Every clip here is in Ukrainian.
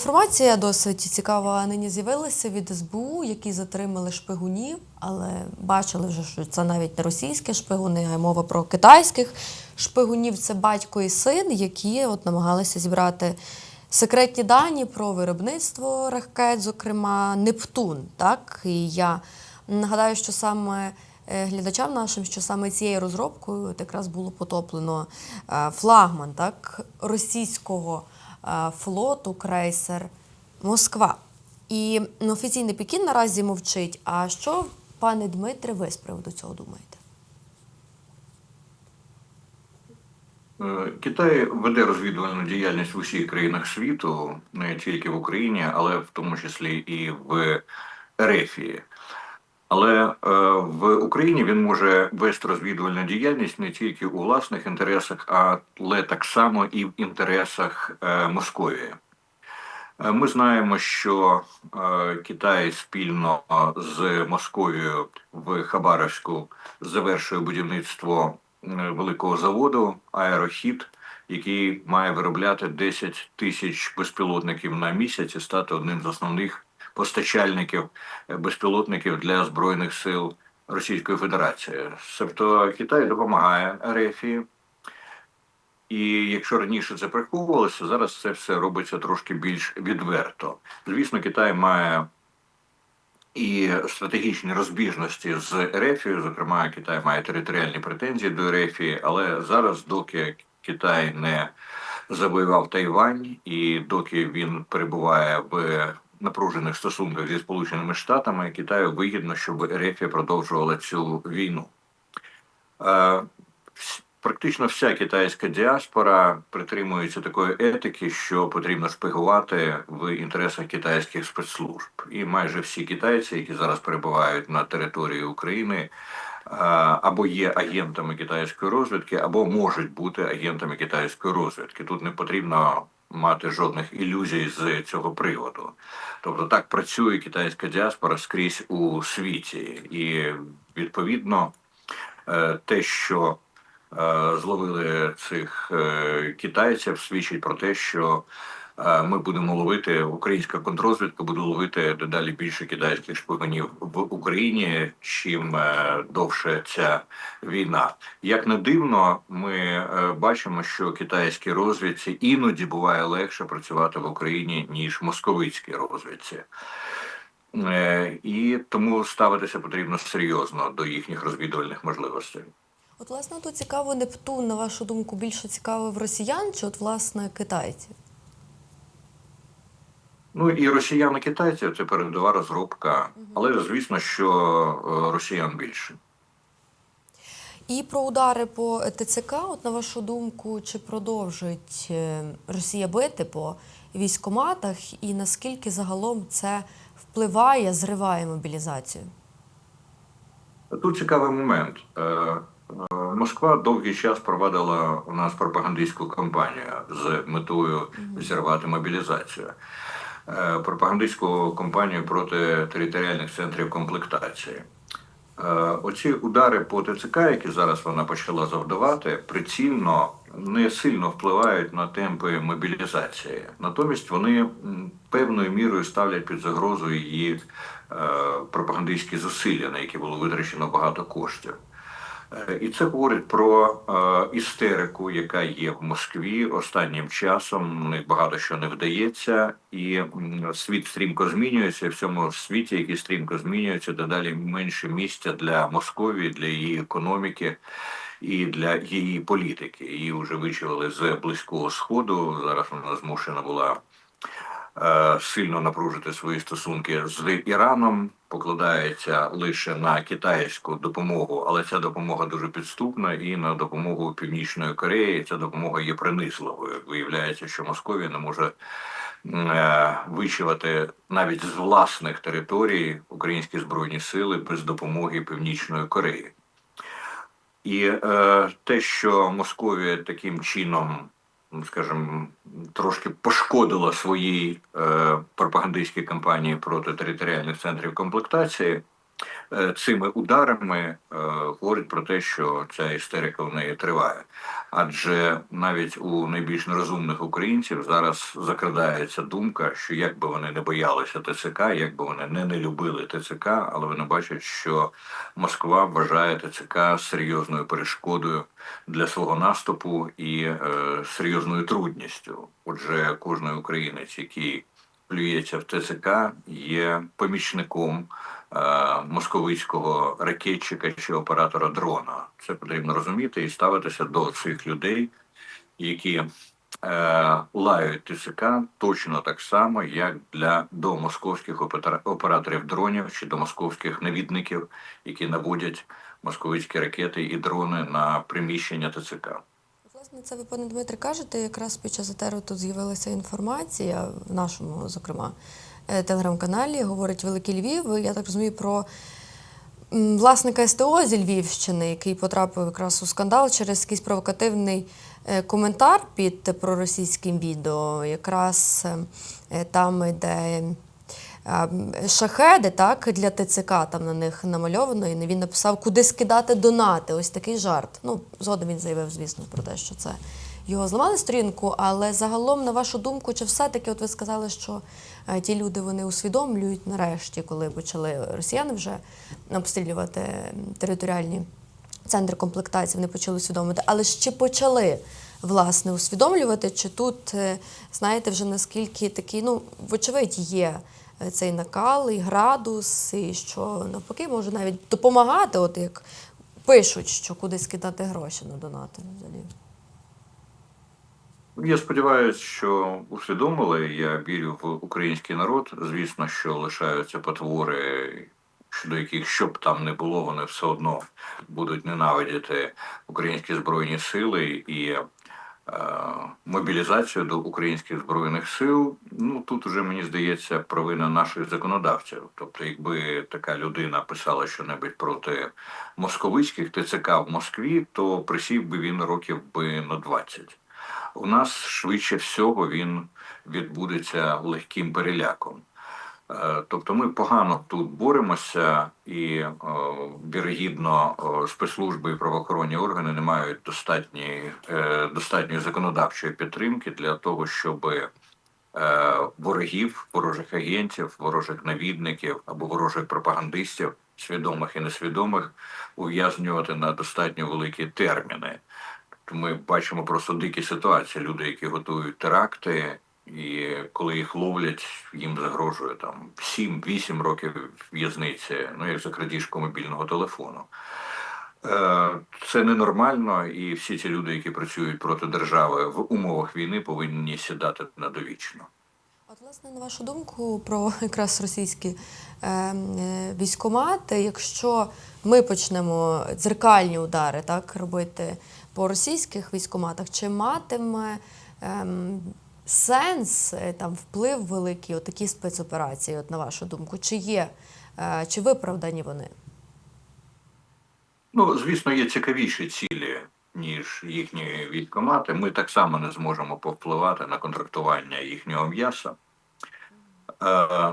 Інформація досить цікава нині з'явилася від СБУ, які затримали шпигунів, але бачили вже, що це навіть не російські шпигуни, а мова про китайських шпигунів. Це батько і син, які от намагалися зібрати секретні дані про виробництво ракет, зокрема Нептун. Так і я нагадаю, що саме. е, Глядачам нашим, що саме цією розробкою якраз було потоплено е, флагман так, російського флоту крейсер Москва. І ну, офіційний Пекін наразі мовчить. А що, пане Дмитре, ви з приводу цього думаєте? Е, Китай веде розвідувальну діяльність в усіх країнах світу, не тільки в Україні, але в тому числі і в Ерефії. Але е, в Україні він може вести розвідувальну діяльність не тільки у власних інтересах, але так само і в інтересах е, Московії. Е, Ми знаємо, що Китай спільно з Московією в Хабаровську завершує будівництво великого заводу Аерохід, який має виробляти 10 тисяч безпілотників на місяць і стати одним з основних постачальників е, безпілотників для збройних сил Російської Федерації. Тобто Китай допомагає РФі. І якщо раніше це приховувалося, зараз це все робиться трошки більш відверто. Звісно, Китай має і стратегічні розбіжності з Ерефією, зокрема, Китай має територіальні претензії до Ерефії, але зараз, доки Китай не завоював Тайвань, і доки він перебуває в напружених стосунках зі Сполученими Штатами, Китаю вигідно, щоб Ерефія продовжувала цю війну. Е, Практично вся китайська діаспора притримується такої етики, що потрібно шпигувати в інтересах китайських спецслужб. І майже всі китайці, які зараз перебувають на території України, е, або є агентами китайської розвідки, або можуть бути агентами китайської розвідки. Тут не потрібно мати жодних ілюзій з цього приводу. Тобто так працює китайська діаспора скрізь у світі, і відповідно е, те, що е, зловили цих е, китайців, свідчить про те, що ми будемо ловити, українська контрозвідка буде ловити дедалі більше китайських шпигунів в Україні, чим е, довше ця війна. Як не дивно, ми е, бачимо, що китайській розвідці іноді буває легше працювати в Україні ніж московицькій розвідці. Е, І тому ставитися потрібно серйозно до їхніх розвідувальних можливостей. От, власне, тут цікаво, Нептун, на вашу думку, більше цікавив росіян чи от, власне, китайців? Ну і росіян і китайців це передова розробка, але звісно, що е, росіян більше. І про удари по ТЦК, от на вашу думку, чи продовжить е, Росія бити по військоматах, і наскільки загалом це впливає, зриває мобілізацію? Тут цікавий момент. Е, Москва довгий час провадила у нас пропагандистську кампанію з метою зірвати мобілізацію. Е, Пропагандистську кампанію проти територіальних центрів комплектації. Е, Оці удари по ТЦК, які зараз вона почала завдавати, прицільно не сильно впливають на темпи мобілізації. Натомість вони певною мірою ставлять під загрозу її е, пропагандистські зусилля, на які було витрачено багато коштів. Е, І це говорить про е, істерику, яка є в Москві останнім часом. Них багато що не вдається, і світ стрімко змінюється. В цьому світі, який стрімко змінюється, дедалі менше місця для Московії, для її економіки і для її політики. Її вже вичавили з близького сходу. Зараз вона змушена була сильно напружити свої стосунки з Іраном, покладається лише на китайську допомогу, але ця допомога дуже підступна і на допомогу Північної Кореї. Ця допомога є принизливою. Виявляється, що Московія не може е, вичавати навіть з власних територій українські збройні сили без допомоги Північної Кореї. І е, те, що Московія таким чином, скажімо, трошки пошкодила своїй е, пропагандистській кампанії проти територіальних центрів комплектації, цими ударами е, говорить про те, що ця істерика в неї триває. Адже навіть у найбільш нерозумних українців зараз закрадається думка, що як би вони не боялися ТЦК, як би вони не, не любили ТЦК, але вони бачать, що Москва вважає ТЦК серйозною перешкодою для свого наступу і е, серйозною трудністю. Отже, кожний українець, який плюється в ТЦК, є помічником е, московицького ракетчика чи оператора дрона. Це потрібно розуміти і ставитися до цих людей, які е, лають ТЦК точно так само, як для до московських операторів дронів чи до московських навідників, які наводять московицькі ракети і дрони на приміщення ТЦК. Власне, це ви, пане Дмитре, кажете, якраз під час етеру тут з'явилася інформація в нашому, зокрема, е, телеграм-каналі, говорить Великий Львів. Я так розумію про власника СТО зі Львівщини, який потрапив якраз у скандал через якийсь провокативний е, коментар під проросійським відео. Якраз е, там йде. е, Шахеди, так, для ТЦК там на них намальовано, і він написав, куди скидати донати. Ось такий жарт. Ну, згодом він заявив, звісно, про те, що це його зламали сторінку. Але загалом, на вашу думку, чи все-таки, от ви сказали, що е, ті люди вони усвідомлюють нарешті, коли почали росіяни вже обстрілювати територіальні центри комплектації, вони почали усвідомити. Але чи почали власне усвідомлювати, чи тут, е, знаєте, вже наскільки такий, ну, вочевидь, є е, цей накал і градус, і що навпаки може навіть допомагати, от як пишуть, що куди скидати гроші на донати взагалі. Я сподіваюся, що усвідомили. Я вірю в український народ. Звісно, що лишаються потвори, щодо яких що б там не було, вони все одно будуть ненавидіти українські збройні сили і е, мобілізацію до українських збройних сил. Ну тут уже мені здається провина наших законодавців. Тобто, якби така людина писала щонебудь проти московицьких ТЦК в Москві, то присів би він років би на 20. У нас швидше всього він відбудеться легким переляком. Е, Тобто ми погано тут боремося, і е, вірогідно е, спецслужби і правоохоронні органи не мають достатньої, достатньої законодавчої підтримки для того, щоб ворогів, ворожих агентів, ворожих навідників або ворожих пропагандистів, свідомих і несвідомих, ув'язнювати на достатньо великі терміни. Тобто ми бачимо просто дикі ситуації. Люди, які готують теракти, і коли їх ловлять, їм загрожує там 7-8 років в'язниці, ну як за крадіжку мобільного телефону. Е, Це ненормально, і всі ці люди, які працюють проти держави в умовах війни, повинні сідати на довічно. От, власне, на вашу думку, про якраз російські е, е, військомати, якщо ми почнемо дзеркальні удари так, робити по російських військоматах, чи матиме ем, сенс е, там вплив великий, от такі спецоперації, от на вашу думку, чи є, е, чи виправдані вони? Ну, звісно, є цікавіші цілі, ніж їхні військомати. Ми так само не зможемо повпливати на контрактування їхнього м'яса. Е,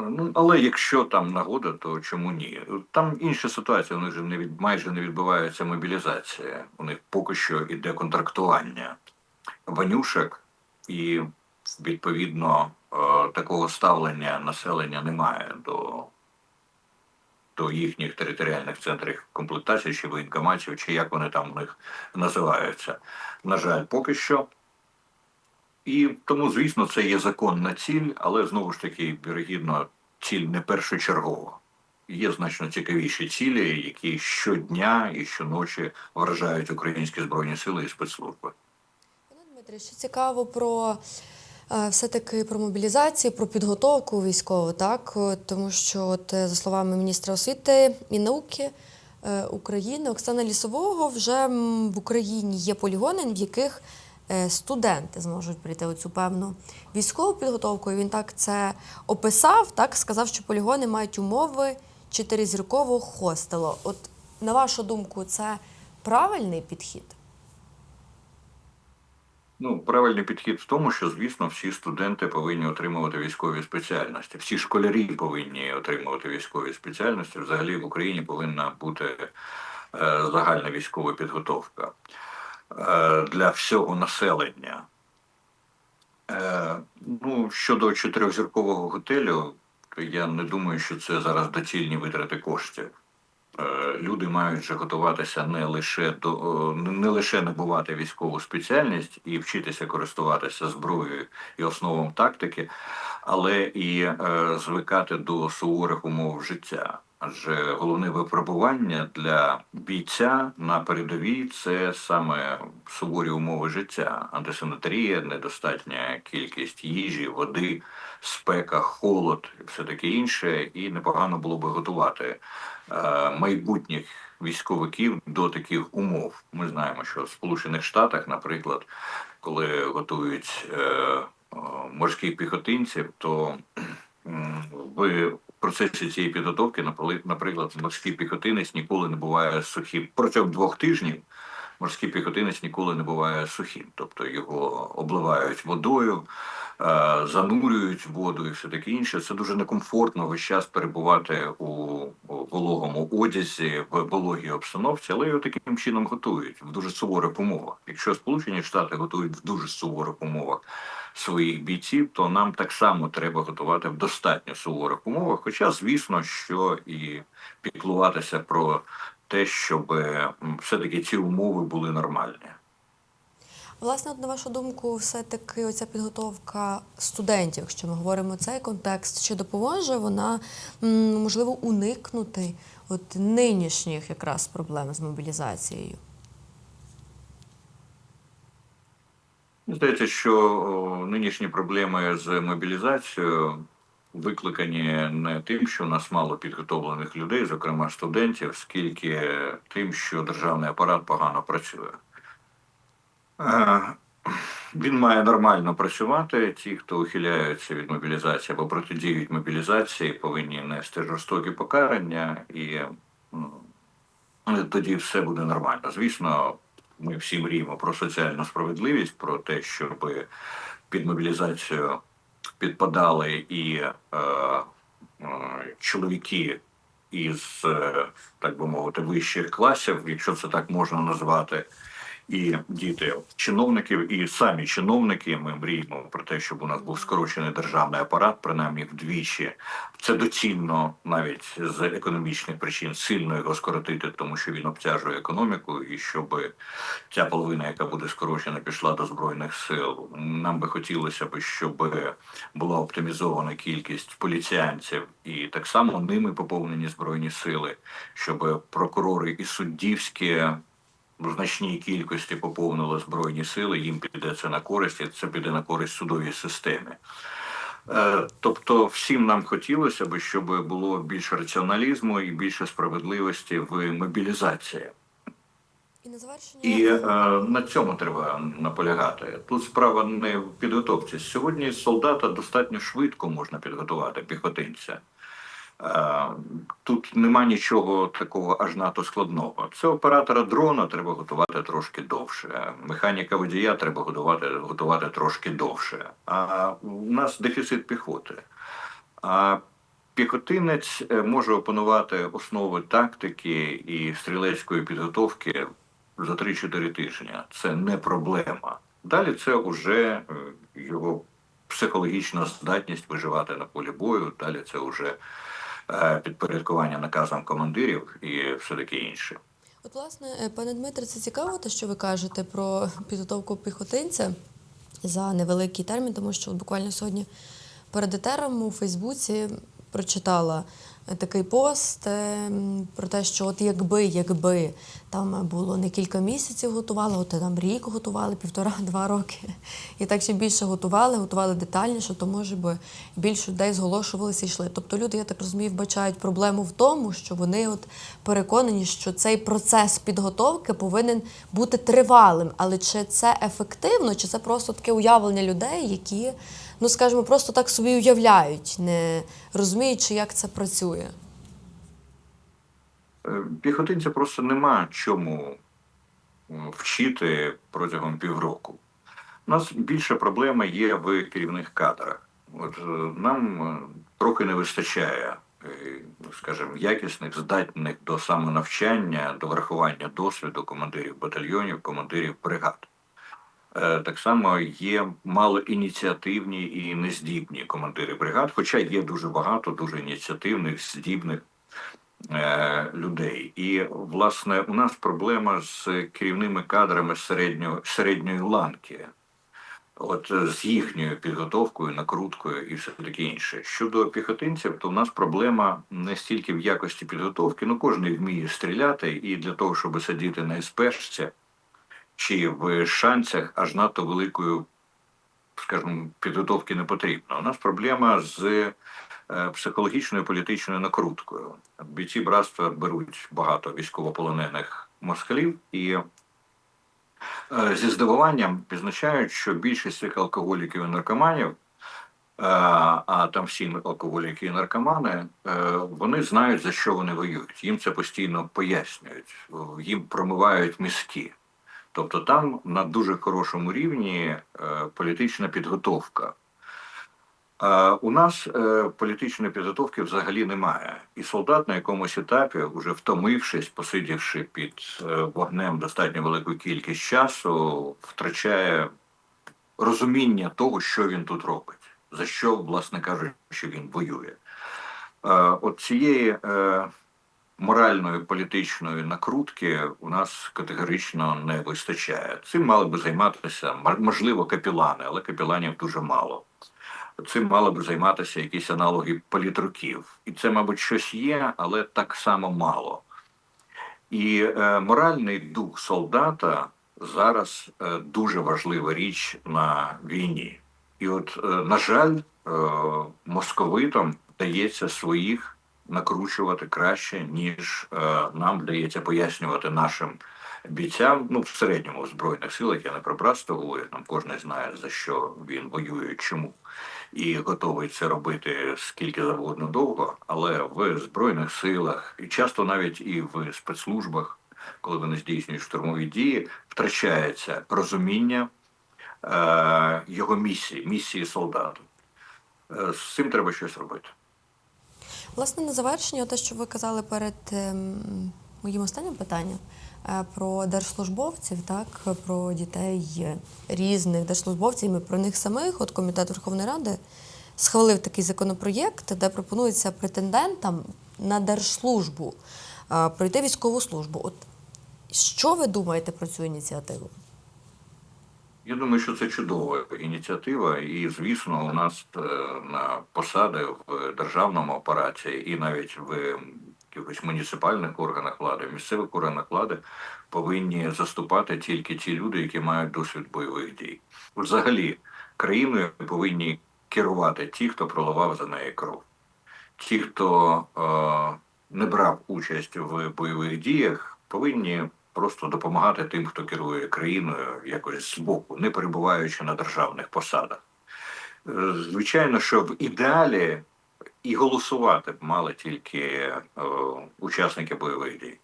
ну, але якщо там нагода, то чому ні? Там інша ситуація, у них же не від, майже не відбувається мобілізація. У них поки що іде контрактування ванюшек, і відповідно е, такого ставлення населення немає до до їхніх територіальних центрів комплектації чи воєнкоматів, чи як вони там у них називаються. На жаль, поки що. І тому, звісно, це є законна ціль, але знову ж таки, вірогідно, ціль не першочергова. Є значно цікавіші цілі, які щодня і щоночі вражають українські збройні сили і спецслужби. Пане Дмитре, що цікаво про е, все-таки про мобілізацію, про підготовку військову, так? Тому що, от, е, за словами міністра освіти і науки е, України Оксани Лісового, вже в Україні є полігони, в яких студенти зможуть прийти у цю певну військову підготовку. І він так це описав, так сказав, що полігони мають умови чотиризіркового хостелу. От на вашу думку, це правильний підхід? Ну, правильний підхід в тому, що, звісно, всі студенти повинні отримувати військові спеціальності. Всі школярі повинні отримувати військові спеціальності. Взагалі в Україні повинна бути е, загальна військова підготовка е, для всього населення. Е, ну, щодо чотирьохзіркового готелю, то я не думаю, що це зараз доцільні витрати коштів. Е, Люди мають же готуватися не лише до не не лише набувати військову спеціальність і вчитися користуватися зброєю і основам тактики, але і е, звикати до суворих умов життя. Адже головне випробування для бійця на передовій це саме суворі умови життя, антисанітарія, недостатня кількість їжі, води, спека, холод і все таке інше. І непогано було би готувати е, майбутніх військовиків до таких умов. Ми знаємо, що в Сполучених Штатах, наприклад, коли готують е, е, морських піхотинців, то в процесі цієї підготовки, наприклад, морський піхотинець ніколи не буває сухим. Протягом двох тижнів морський піхотинець ніколи не буває сухим, тобто його обливають водою, е, занурюють воду і все таке інше. Це дуже некомфортно весь час перебувати у, вологому одязі, в вологій обстановці, але його таким чином готують в дуже суворих умовах. Якщо Сполучені Штати готують в дуже суворих умовах своїх бійців, то нам так само треба готувати в достатньо суворих умовах. Хоча, звісно, що і піклуватися про те, щоб все-таки ці умови були нормальні. Власне, от на вашу думку, все-таки оця підготовка студентів, якщо ми говоримо цей контекст, чи допоможе вона можливо уникнути от нинішніх якраз проблем з мобілізацією? Здається, що нинішні проблеми з мобілізацією викликані не тим, що у нас мало підготовлених людей, зокрема студентів, скільки тим, що державний апарат погано працює. Е, Він має нормально працювати. Ті, хто ухиляються від мобілізації або протидіють мобілізації, повинні нести жорстокі покарання, і тоді все буде нормально. Звісно, ми всі мріємо про соціальну справедливість, про те, щоб під мобілізацію підпадали і е, е, чоловіки із, е, так би мовити, вищих класів, якщо це так можна назвати, і діти чиновників, і самі чиновники. Ми мріємо про те, щоб у нас був скорочений державний апарат, принаймні вдвічі. Це доцільно навіть з економічних причин сильно його скоротити, тому що він обтяжує економіку, і щоб ця половина, яка буде скорочена, пішла до збройних сил. Нам би хотілося б, щоб була оптимізована кількість поліціянців, і так само ними поповнені збройні сили, щоб прокурори і суддівські в значній кількості поповнили збройні сили, їм піде це на користь, і це піде на користь судовій системі. Е, Тобто, всім нам хотілося б, щоб було більше раціоналізму і більше справедливості в мобілізації. І на завершення І е, на цьому треба наполягати. Тут справа не в підготовці. Сьогодні солдата достатньо швидко можна підготувати піхотинця. Е, тут нема нічого такого аж надто складного. Це оператора дрона треба готувати трошки довше. Механіка водія треба готувати, готувати трошки довше. А у нас дефіцит піхоти. А піхотинець е, може опанувати основи тактики і стрілецької підготовки за 3-4 тижні. Це не проблема. Далі це вже е, його психологічна здатність виживати на полі бою. Далі це вже підпорядкування наказам командирів і все таке інше. От, власне, е, пане Дмитре, це цікаво, те, що ви кажете про підготовку піхотинця за невеликий термін, тому що буквально сьогодні перед етером у Фейсбуці прочитала е, такий пост е, про те, що от якби, якби там було не кілька місяців готували, от там рік готували, півтора-два роки. І так ще більше готували, готували детальніше, то може би більше людей зголошувалися і йшли. Тобто люди, я так розумію, вбачають проблему в тому, що вони от переконані, що цей процес підготовки повинен бути тривалим. Але чи це ефективно, чи це просто таке уявлення людей, які, ну скажімо, просто так собі уявляють, не розуміючи, як це працює. Е, Піхотинця просто нема чому вчити протягом півроку. У нас більше проблема є в керівних кадрах. От е, нам е, трохи не вистачає, е, скажімо, якісних, здатних до самонавчання, до врахування досвіду командирів батальйонів, командирів бригад. Е, Так само є малоініціативні і нездібні командири бригад, хоча є дуже багато дуже ініціативних, здібних е, людей. І власне у нас проблема з керівними кадрами середньої, середньої ланки. От е, з їхньою підготовкою, накруткою і все таке інше. Щодо піхотинців, то у нас проблема не стільки в якості підготовки, ну кожен вміє стріляти, і для того, щоб сидіти на СПшці чи в шанцях, аж надто великою, скажімо, підготовки не потрібно. У нас проблема з е, психологічною політичною накруткою. Бійці братства беруть багато військовополонених москалів і е, зі здивуванням відзначають, що більшість цих алкоголіків і наркоманів, е, а там всі алкоголіки і наркомани, вони знають, за що вони воюють. Їм це постійно пояснюють, їм промивають мізки. Тобто там на дуже хорошому рівні е, політична підготовка. А у нас е, політичної підготовки взагалі немає. І солдат на якомусь етапі, уже втомившись, посидівши під е, вогнем достатньо велику кількість часу, втрачає розуміння того, що він тут робить, за що, власне кажучи, він воює. Е, от цієї е, моральної політичної накрутки у нас категорично не вистачає. Цим мали би займатися можливо капілани, але капіланів дуже мало. Цим мали би займатися якісь аналоги політруків. І це, мабуть, щось є, але так само мало. І е, моральний дух солдата зараз е, дуже важлива річ на війні. І от, е, на жаль, е, московитам вдається своїх накручувати краще, ніж е, нам вдається пояснювати нашим бійцям. Ну, в середньому в збройних силах я не про братство говорю, там кожен знає за що він воює, чому і готовий це робити скільки завгодно довго, але в збройних силах і часто навіть і в спецслужбах, коли вони здійснюють штурмові дії, втрачається розуміння е, його місії, місії солдата. Е, з цим треба щось робити. Власне, на завершення, те, що ви казали перед ем, моїм останнім питанням е, про держслужбовців, так про дітей різних держслужбовців, і про них самих. От комітет Верховної Ради схвалив такий законопроєкт, де пропонується претендентам на держслужбу е, пройти військову службу. От що ви думаєте про цю ініціативу? Я думаю, що це чудова ініціатива, і звісно, у нас е, на посади в державному апараті і навіть в якихось муніципальних органах влади, місцевих органах влади повинні заступати тільки ті люди, які мають досвід бойових дій. Взагалі, країною повинні керувати ті, хто проливав за неї кров. Ті, хто е, не брав участь в бойових діях, повинні просто допомагати тим, хто керує країною якось збоку, не перебуваючи на державних посадах. Е, Звичайно, що в ідеалі і голосувати б мали тільки е, учасники бойових дій.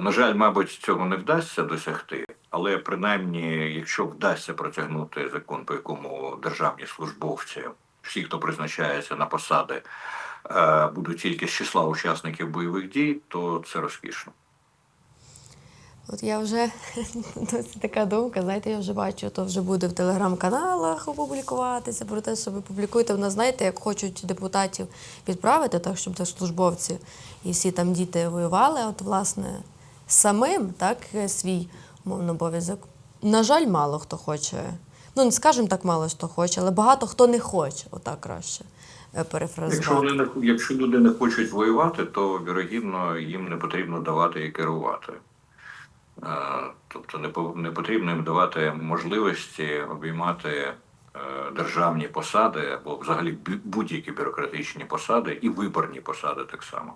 На жаль, мабуть, цього не вдасться досягти, але принаймні, якщо вдасться протягнути закон, по якому державні службовці, всі, хто призначається на посади, е, будуть тільки з числа учасників бойових дій, то це розкішно. От я вже це така думка, знаєте, я вже бачу, то вже буде в телеграм-каналах опублікуватися про те, що ви публікуєте. В нас, знаєте, як хочуть депутатів відправити, так, щоб теж службовці і всі там діти воювали. От, власне, самим так, свій умовно обов'язок. На жаль, мало хто хоче. Ну, не скажемо так мало хто хоче, але багато хто не хоче, отак краще е. Якщо вони не якщо люди не хочуть воювати, то вірогідно їм не потрібно давати і керувати. Е, Тобто не потрібно їм давати можливості обіймати е, державні посади або взагалі будь-які бюрократичні посади і виборні посади так само.